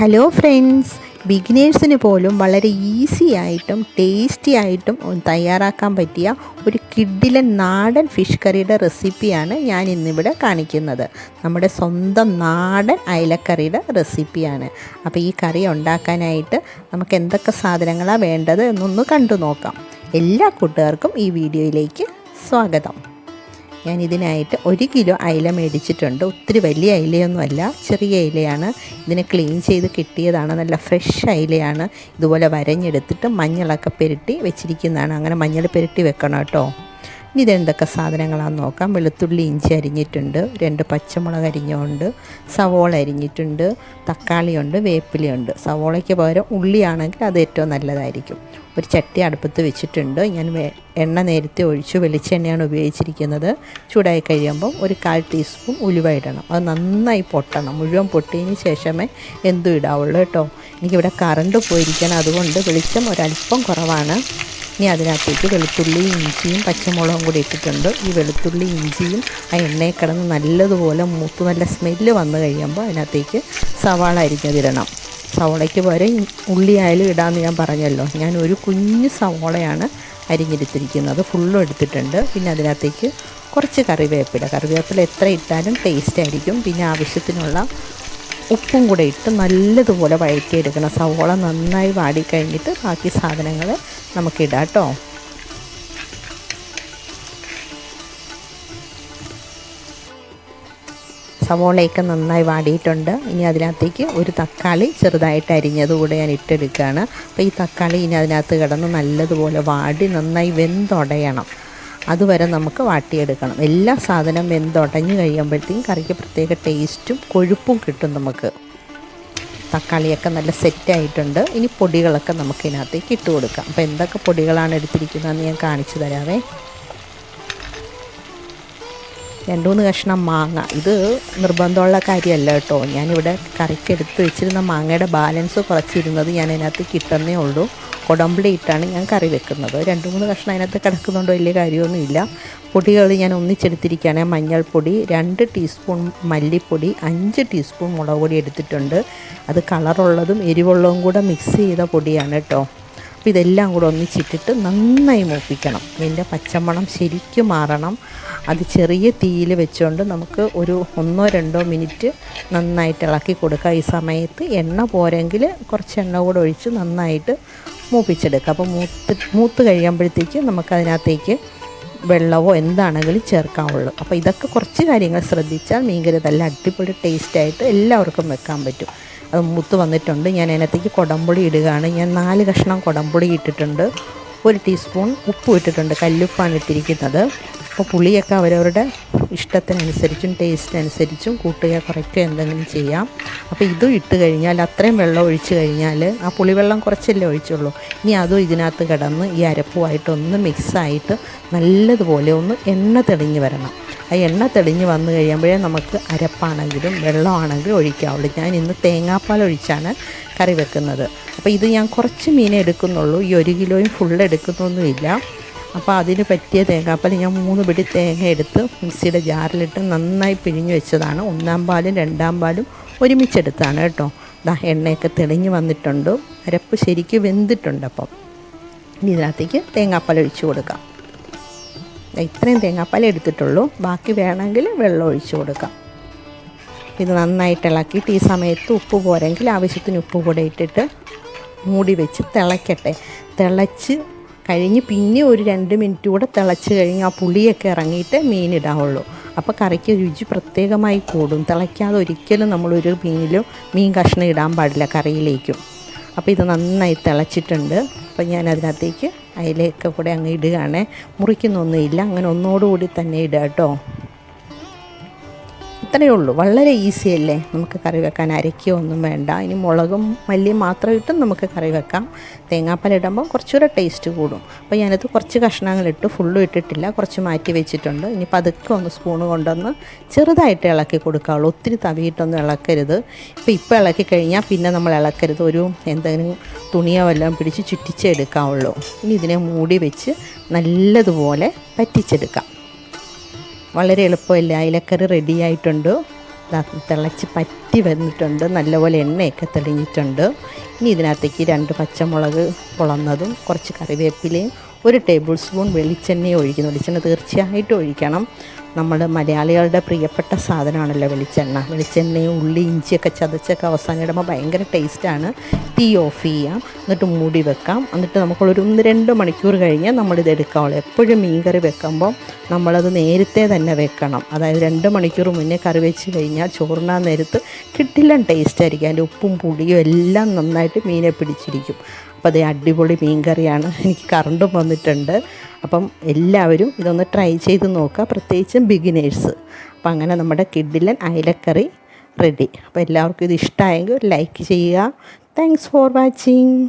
Hello friends ബിഗിനേഴ്സിന് പോലും വളരെ easy ആയിട്ടും ടേസ്റ്റി ആയിട്ടും തയ്യാറാക്കാൻ പറ്റിയ ഒരു കിഡിലൻ നാടൻ ഫിഷ് കറിയുടെ റെസിപ്പിയാണ് ഞാൻ ഇന്നിവിടെ കാണിക്കുന്നത്. നമ്മുടെ സ്വന്തം നാടൻ അയലക്കറിയുടെ റെസിപ്പിയാണ് അപ്പോൾ ഈ കറി ഉണ്ടാക്കാനായിട്ട് നമുക്ക് എന്തൊക്കെ സാധനങ്ങളാണ് വേണ്ടത് എന്നൊന്ന് കണ്ടു നോക്കാം. എല്ലാ കൂട്ടുകാർക്കും ഈ വീഡിയോയിലേക്ക് സ്വാഗതം. ഞാൻ ഇതിനായിട്ട് ഒരു കിലോ അയില മേടിച്ചിട്ടുണ്ട്. ഒത്തിരി വലിയ അയിലയൊന്നുമല്ല ചെറിയ അയിലയാണ്. ഇതിനെ ക്ലീൻ ചെയ്ത് കിട്ടിയതാണ്. നല്ല ഫ്രഷ് അയിലയാണ്. ഇതുപോലെ വരഞ്ഞെടുത്തിട്ട് മഞ്ഞളൊക്കെ പെരട്ടി വെച്ചിരിക്കുന്നതാണ്. അങ്ങനെ മഞ്ഞൾ പെരട്ടി വെക്കണം കേട്ടോ. ഇതെന്തൊക്കെ സാധനങ്ങളാണെന്ന് നോക്കാം. വെളുത്തുള്ളി ഇഞ്ചി അരിഞ്ഞിട്ടുണ്ട്. രണ്ട് പച്ചമുളക് അരിഞ്ഞുണ്ട്. സവോള അരിഞ്ഞിട്ടുണ്ട്. തക്കാളിയുണ്ട് വേപ്പിലയുണ്ട്. സവോളയ്ക്ക് പകരം ഉള്ളിയാണെങ്കിൽ അത് ഏറ്റവും നല്ലതായിരിക്കും. ഒരു ചട്ടി അടുപ്പത്ത് വെച്ചിട്ടുണ്ട്. ഞാൻ എണ്ണ നേരത്തെ ഒഴിച്ചു. വെളിച്ചെണ്ണയാണ് ഉപയോഗിച്ചിരിക്കുന്നത്. ചൂടായി കഴിയുമ്പം ഒരു കാൽ ടീസ്പൂൺ ഉലുവ ഇടണം. അത് നന്നായി പൊട്ടണം. മുഴുവൻ പൊട്ടിയതിന് ശേഷമേ എന്തും ഇടാവുള്ളൂ കേട്ടോ. എനിക്കിവിടെ കറണ്ട് പോയിരിക്കണം അതുകൊണ്ട് വെളിച്ചം ഒരല്പം കുറവാണ്. ഇനി അതിനകത്തേക്ക് വെളുത്തുള്ളി ഇഞ്ചിയും പച്ചമുളകും കൂടി ഇട്ടിട്ടുണ്ട്. ഈ വെളുത്തുള്ളി ഇഞ്ചിയും ആ എണ്ണയിൽ കിടന്ന് നല്ലതുപോലെ മൂത്ത് നല്ല സ്മെല്ല് വന്നു കഴിയുമ്പോൾ അതിനകത്തേക്ക് സവാള അരിഞ്ഞതിടണം. സവോളയ്ക്ക് പകരം ഉള്ളി ഉള്ളിയായാലും ഇടാമെന്ന് ഞാൻ പറഞ്ഞല്ലോ. ഞാൻ ഒരു കുഞ്ഞ് സവാളയാണ് അരിഞ്ഞെടുത്തിരിക്കുന്നത്. ഫുള്ളും എടുത്തിട്ടുണ്ട്. പിന്നെ അതിനകത്തേക്ക് കുറച്ച് കറിവേപ്പില. കറിവേപ്പില എത്ര ഇട്ടാലും ടേസ്റ്റ് ആയിരിക്കും. പിന്നെ ആവശ്യത്തിനുള്ള ഉപ്പും കൂടെ ഇട്ട് നല്ലതുപോലെ വഴറ്റിയെടുക്കണം. സവോള നന്നായി വാടിക്കഴിഞ്ഞിട്ട് ബാക്കി സാധനങ്ങൾ നമുക്കിടാം കേട്ടോ. സവോളയൊക്കെ നന്നായി വാടിയിട്ടുണ്ട്. ഇനി അതിനകത്തേക്ക് ഒരു തക്കാളി ചെറുതായിട്ട് അരിഞ്ഞത് കൂടെ ഞാൻ ഇട്ടെടുക്കുകയാണ്. അപ്പോൾ ഈ തക്കാളി ഇനി അതിനകത്ത് കിടന്ന് നല്ലതുപോലെ വാടി നന്നായി വെന്തുടയണം. അതുവരെ നമുക്ക് വാട്ടിയെടുക്കണം. എല്ലാ സാധനം വെന്തുടഞ്ഞ് കഴിയുമ്പോഴത്തേക്കും കറിക്ക് പ്രത്യേക ടേസ്റ്റും കൊഴുപ്പും കിട്ടും നമുക്ക്. തക്കാളിയൊക്കെ നല്ല സെറ്റായിട്ടുണ്ട് ഇനി പൊടികളൊക്കെ നമുക്ക് ഇതിനകത്തേക്ക് ഇട്ട് കൊടുക്കാം. അപ്പോൾ എന്തൊക്കെ പൊടികളാണ് എടുത്തിരിക്കുന്നതെന്ന് ഞാൻ കാണിച്ചു തരാവേ. രണ്ട് മൂന്ന് കഷ്ണം മാങ്ങ. ഇത് നിർബന്ധമുള്ള കാര്യമല്ല കേട്ടോ. ഞാനിവിടെ കറിക്ക് എടുത്ത് വെച്ചിരുന്ന മാങ്ങയുടെ ബാലൻസ് കുറച്ചിരുന്നത് ഞാൻ അതിനകത്ത് കിട്ടുന്നേ ഉള്ളൂ. കൊടമ്പുളി ഇട്ടാണ് ഞാൻ കറി വെക്കുന്നത്. രണ്ട് മൂന്ന് കഷ്ണം അതിനകത്ത് കിടക്കുന്നുണ്ടോ വലിയ കാര്യമൊന്നുമില്ല. പൊടികൾ ഞാൻ ഒന്നിച്ചെടുത്തിരിക്കുകയാണ്. മഞ്ഞൾപ്പൊടി രണ്ട് ടീസ്പൂൺ മല്ലിപ്പൊടി അഞ്ച് ടീസ്പൂൺ മുളക് പൊടി എടുത്തിട്ടുണ്ട്. അത് കളറുള്ളതും എരിവുള്ളതും കൂടെ മിക്സ് ചെയ്ത പൊടിയാണ് കേട്ടോ അപ്പോൾ ഇതെല്ലാം കൂടെ ഒന്നിച്ചിട്ടിട്ട് നന്നായി മൂപ്പിക്കണം. ഇതിന്റെ പച്ചമണം ശരിക്കും മാറണം. അത് ചെറിയ തീയിൽ വെച്ചുകൊണ്ട് നമുക്ക് ഒരു ഒന്നോ രണ്ടോ മിനിറ്റ് നന്നായിട്ട് ഇളക്കി കൊടുക്കുക. ഈ സമയത്ത് എണ്ണ പോരെങ്കിൽ കുറച്ച് എണ്ണ കൂടെ ഒഴിച്ച് നന്നായിട്ട് മൂപ്പിച്ചെടുക്കുക. അപ്പോൾ മൂത്ത് മൂത്ത് കഴിയുമ്പോഴത്തേക്ക് നമുക്കതിനകത്തേക്ക് വെള്ളമോ എന്താണെങ്കിലും ചേർക്കാവുള്ളൂ. അപ്പോൾ ഇതൊക്കെ കുറച്ച് കാര്യങ്ങൾ ശ്രദ്ധിച്ചാൽ മീൻകറി നല്ല അടിപൊളി ടേസ്റ്റായിട്ട് എല്ലാവർക്കും വെക്കാൻ പറ്റും. അത് മൂത്ത് വന്നിട്ടുണ്ട്. ഞാൻ അതിനകത്തേക്ക് കുടംപുളി ഇടുകയാണ്. ഞാൻ നാല് കഷ്ണം കുടംപുളി ഇട്ടിട്ടുണ്ട്. ഒരു ടീസ്പൂൺ ഉപ്പ് ഇട്ടിട്ടുണ്ട്. കല്ലുപ്പാണ് ഇട്ടിരിക്കുന്നത്. അപ്പോൾ പുളിയൊക്കെ അവരവരുടെ ഇഷ്ടത്തിനനുസരിച്ചും ടേസ്റ്റിനനുസരിച്ചും കൂട്ടുക കുറയ്ക്കുക എന്തെങ്കിലും ചെയ്യാം. അപ്പോൾ ഇതും ഇട്ട് കഴിഞ്ഞാൽ അത്രയും വെള്ളം ഒഴിച്ച് കഴിഞ്ഞാൽ ആ പുളിവെള്ളം കുറച്ചല്ലേ ഒഴിച്ചുള്ളൂ. ഇനി അതും ഇതിനകത്ത് കിടന്ന് ഈ അരപ്പുമായിട്ടൊന്ന് മിക്സായിട്ട് നല്ലതുപോലെ ഒന്ന് എണ്ണ തെളിഞ്ഞ് വരണം. ആ എണ്ണ തെളിഞ്ഞ് വന്നു കഴിയുമ്പോഴേ നമുക്ക് അരപ്പാണെങ്കിലും വെള്ളമാണെങ്കിലും ഒഴിക്കാവുള്ളൂ. ഞാൻ ഇന്ന് തേങ്ങാപ്പാൽ ഒഴിച്ചാണ് കറി വെക്കുന്നത്. അപ്പോൾ ഇത് ഞാൻ കുറച്ച് മീനെ എടുക്കുന്നുള്ളൂ. ഈ ഒരു കിലോയും ഫുൾ എടുക്കുന്നൊന്നുമില്ല. അപ്പോൾ അതിന് പറ്റിയ തേങ്ങ തേങ്ങാപ്പാൽ ഞാൻ മൂന്ന് പിടി തേങ്ങ എടുത്ത് മിക്സിയുടെ ജാറിലിട്ട് നന്നായി പിഴിഞ്ഞ് വെച്ചതാണ്. ഒന്നാം പാലും രണ്ടാം പാലും ഒരുമിച്ചെടുത്താണ് കേട്ടോ. ദാ എണ്ണയൊക്കെ തെളിഞ്ഞ് വന്നിട്ടുണ്ട്. അരപ്പ് ശരിക്ക് വെന്തിട്ടുണ്ട് അപ്പം. ഇനി ഇതിനകത്തേക്ക് തേങ്ങാപ്പാൽ ഒഴിച്ചു കൊടുക്കാം. ഇത്രയും തേങ്ങാപ്പാൽ എടുത്തിട്ടുള്ളൂ. ബാക്കി വേണമെങ്കിൽ വെള്ളം ഒഴിച്ചു കൊടുക്കാം. ഇത് നന്നായിട്ട് ഇളക്കിയിട്ട് ഈ സമയത്ത് ഉപ്പ് പോരെങ്കിൽ ആവശ്യത്തിന് ഉപ്പ് കൂടെ ഇട്ടിട്ട് മൂടി വെച്ച് തിളയ്ക്കട്ടെ. തിളച്ച് കഴിഞ്ഞ് പിന്നെ ഒരു രണ്ട് മിനിറ്റ് കൂടെ തിളച്ച് കഴിഞ്ഞ് ആ പുളിയൊക്കെ ഇറങ്ങിയിട്ട് മീൻ മീനിടാവുള്ളൂ അപ്പോൾ കറിക്ക് രുചി പ്രത്യേകമായി കൂടും. തിളയ്ക്കാതെ ഒരിക്കലും നമ്മളൊരു മീനിലും മീൻ കഷ്ണം ഇടാൻ പാടില്ല കറിയിലേക്കും. അപ്പോൾ ഇത് നന്നായി തിളച്ചിട്ടുണ്ട്. അപ്പോൾ ഞാൻ അതിനകത്തേക്ക് അതിലേക്ക് കൂടെ അങ്ങ് ഇടുകയാണേ. മുറിക്കുന്നൊന്നുമില്ല. അങ്ങനെ ഒന്നോടുകൂടി തന്നെ ഇടുക കേട്ടോ. ഇത്രയേ ഉള്ളൂ വളരെ ഈസി അല്ലേ നമുക്ക് കറി വെക്കാൻ? അരയ്ക്കോ ഒന്നും വേണ്ട. ഇനി മുളകും മല്ലിയും മാത്രം ഇട്ടും നമുക്ക് കറി വെക്കാം. തേങ്ങാപ്പാൽ ഇടുമ്പോൾ കുറച്ചുകൂടെ ടേസ്റ്റ് കൂടും. അപ്പോൾ ഞാനത് കുറച്ച് കഷ്ണങ്ങൾ ഇട്ട്. ഫുള്ളും ഇട്ടിട്ടില്ല. കുറച്ച് മാറ്റി വെച്ചിട്ടുണ്ട്. ഇനി പതുക്കെ ഒന്ന് സ്പൂൺ കൊണ്ടൊന്ന് ചെറുതായിട്ട് ഇളക്കി കൊടുക്കാവുള്ളൂ. ഒത്തിരി തവിയിട്ടൊന്നും ഇളക്കരുത്. ഇപ്പോൾ ഇപ്പോൾ ഇളക്കി കഴിഞ്ഞാൽ പിന്നെ നമ്മൾ ഇളക്കരുത്. ഒരു എന്തെങ്കിലും തുണിയോ വല്ലതും പിടിച്ച് ചുറ്റിച്ചെടുക്കാവുള്ളൂ ഇനി ഇതിനെ മൂടി വെച്ച് നല്ലതുപോലെ പറ്റിച്ചെടുക്കാം വളരെ എളുപ്പമല്ല. അയിലക്കറി റെഡി ആയിട്ടുണ്ട്. തിളച്ച് പറ്റി വന്നിട്ടുണ്ട്. നല്ലപോലെ എണ്ണയൊക്കെ തെളിഞ്ഞിട്ടുണ്ട്. ഇനി ഇതിനകത്തേക്ക് രണ്ട് പച്ചമുളക് പൊളന്നതും കുറച്ച് കറിവേപ്പിലയും ഒരു ടേബിൾ സ്പൂൺ വെളിച്ചെണ്ണയും ഒഴിക്കുന്നു. വെളിച്ചെണ്ണ തീർച്ചയായിട്ടും ഒഴിക്കണം. നമ്മൾ മലയാളികളുടെ പ്രിയപ്പെട്ട സാധനമാണല്ലോ വെളിച്ചെണ്ണ. വെളിച്ചെണ്ണയും ഉള്ളി ഇഞ്ചിയൊക്കെ ചതച്ചൊക്കെ അവസാനം ഇടുമ്പോൾ ഭയങ്കര ടേസ്റ്റാണ്. തീ ഓഫ് ചെയ്യാം. എന്നിട്ട് മൂടി വെക്കാം. എന്നിട്ട് നമുക്കൊരു ഒന്ന് രണ്ട് മണിക്കൂർ കഴിഞ്ഞാൽ നമ്മളിത് എടുക്കാവുള്ളൂ. എപ്പോഴും മീൻ കറി വെക്കുമ്പോൾ നമ്മളത് നേരത്തെ തന്നെ വെക്കണം. അതായത് രണ്ട് മണിക്കൂർ മുന്നേ കറി വെച്ച് കഴിഞ്ഞാൽ ചോറിനാ നേരത്ത് കിട്ടില്ല ടേസ്റ്റ് ആയിരിക്കും. അതിന്റെ ഉപ്പും പുളിയും എല്ലാം നന്നായിട്ട് മീനെ പിടിച്ചിരിക്കും. അപ്പോൾ അതേ അടിപൊളി മീൻ കറിയാണ് എനിക്ക് കറണ്ടും വന്നിട്ടുണ്ട്. അപ്പം എല്ലാവരും ഇതൊന്ന് ട്രൈ ചെയ്ത് നോക്കുക. പ്രത്യേകിച്ചും ബിഗിനേഴ്സ് അപ്പം അങ്ങനെ നമ്മുടെ കിഡിലൻ അയലക്കറി റെഡി അപ്പോൾ എല്ലാവർക്കും ഇത് ഇഷ്ടമായെങ്കിൽ ലൈക്ക് ചെയ്യുക. Thanks for watching